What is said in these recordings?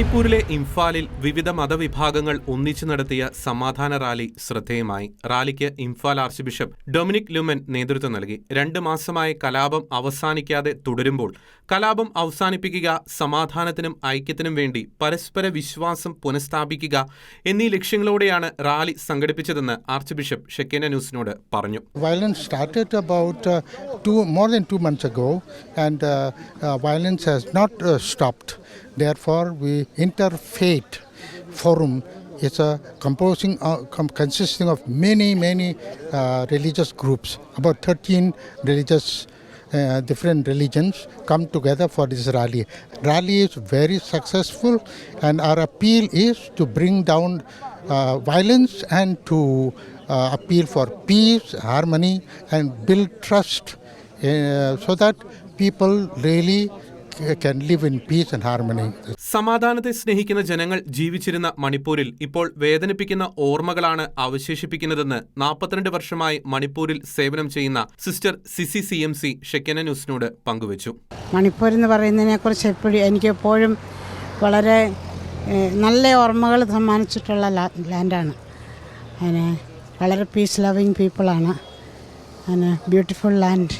മണിപ്പൂരിലെ ഇംഫാലിൽ വിവിധ മതവിഭാഗങ്ങൾ ഒന്നിച്ചു നടത്തിയ സമാധാന റാലി ശ്രദ്ധേയമായി. റാലിക്ക് ഇംഫാൽ ആർച്ച് ബിഷപ്പ് ഡൊമിനിക് ലുമൻ നേതൃത്വം നൽകി. രണ്ട് മാസമായി കലാപം അവസാനിക്കാതെ തുടരുമ്പോൾ കലാപം അവസാനിപ്പിക്കുക സമാധാനത്തിനും ഐക്യത്തിനും വേണ്ടി പരസ്പര വിശ്വാസം പുനഃസ്ഥാപിക്കുക എന്നീ ലക്ഷ്യങ്ങളോടെയാണ് റാലി സംഘടിപ്പിച്ചതെന്ന് ആർച്ച് ബിഷപ്പ് ഷെക്കേന ന്യൂസിനോട് പറഞ്ഞു. Violence started about uh, two, more than two months ago, and uh, uh, violence Therefore, we interfaith forum is a composing uh, com- consisting of many many uh, religious groups. About 13 religious. Uh, different religions come together for this rally. Rally is very successful, and our appeal is to bring down uh, violence and to uh, appeal for peace, harmony, and build trust uh, so that people really can live in peace and harmony. സമാധാനത്തെ സ്നേഹിക്കുന്ന ജനങ്ങൾ ജീവിച്ചിരുന്ന മണിപ്പൂരിൽ ഇപ്പോൾ വേദനിപ്പിക്കുന്ന ഓർമ്മകളാണ് അവശേഷിപ്പിക്കുന്നതെന്ന് നാൽപ്പത്തിരണ്ട് വർഷമായി മണിപ്പൂരിൽ സേവനം ചെയ്യുന്ന sister CC C M C ഷെക്കന ന്യൂസിനോട് പങ്കുവച്ചു. മണിപ്പൂർ എന്ന് പറയുന്നതിനെക്കുറിച്ച് എപ്പോഴും എനിക്ക് എപ്പോഴും വളരെ നല്ല ഓർമ്മകൾ സമ്മാനിച്ചിട്ടുള്ള ലാൻഡാണ്. അതിന് വളരെ പീസ് ലവിങ് പീപ്പിളാണ് അതിന് ബ്യൂട്ടിഫുൾ ലാൻഡ്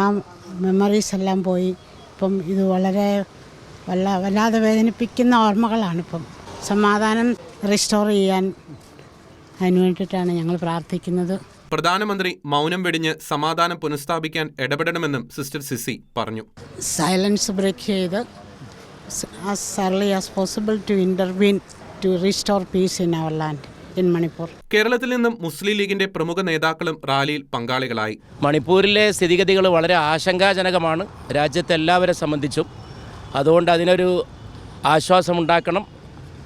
ആ മെമ്മറീസ് എല്ലാം പോയി. ഇപ്പം ഇത് വളരെ വല്ല വല്ലാതെ വേദനിപ്പിക്കുന്ന ഓർമ്മകളാണ് ഇപ്പം. സമാധാനം റിസ്റ്റോർ ചെയ്യാൻ അതിന് വേണ്ടിയിട്ടാണ് ഞങ്ങൾ പ്രാർത്ഥിക്കുന്നത്. പ്രധാനമന്ത്രി മൗനം വെടിഞ്ഞ് സമാധാനം പുനഃസ്ഥാപിക്കാൻ ഇടപെടണമെന്നും സിസ്റ്റർ സിസി പറഞ്ഞു. സൈലൻസ് ബ്രേക്ക് ചെയ്ത് as early as possible to intervene to restore peace in our land in Manipur. കേരളത്തിൽ നിന്നും മുസ്ലിം ലീഗിന്റെ പ്രമുഖ നേതാക്കളും റാലിയിൽ പങ്കാളികളായി. മണിപ്പൂരിലെ സ്ഥിതിഗതികൾ വളരെ ആശങ്കാജനകമാണ്. രാജ്യത്തെ എല്ലാവരെ സംബന്ധിച്ചും. അതുകൊണ്ട് അതിനൊരു ആശ്വാസമുണ്ടാക്കണം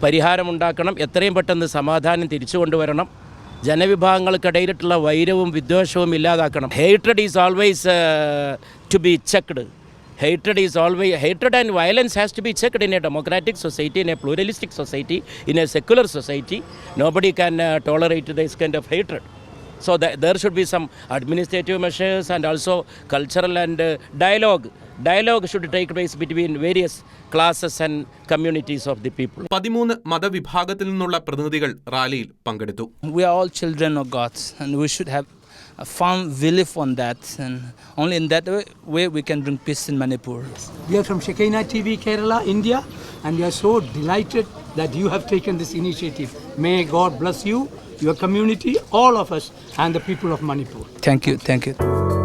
പരിഹാരമുണ്ടാക്കണം എത്രയും പെട്ടെന്ന് സമാധാനം തിരിച്ചു കൊണ്ടുവരണം. ജനവിഭാഗങ്ങൾക്കിടയിലുള്ള വൈരവും വിദ്വേഷവും ഇല്ലാതാക്കണം. ഹേറ്റഡ് is always to be checked hated is always hated and violence has to be checked in A democratic society in A പ്ലൂരലിസ്റ്റിക് society in A secular society nobody can tolerate this kind of hatred. So that there should be some administrative measures and also cultural and uh, dialogue. Dialogue should take place between various classes and communities of the people. പതിമൂന്ന് മതവിഭാഗത്തിൽ നിന്നുള്ള പ്രതിനിധികൾ റാലിയിൽ പങ്കെടുത്തു We are all children of God, and we should have firm belief on that. And only in that way, way we can bring peace in Manipur. We are from Shekinah TV, Kerala, India, and we are so delighted that you have taken this initiative. May God bless you, your community, all of us, and the people of Manipur. Thank you, thank you.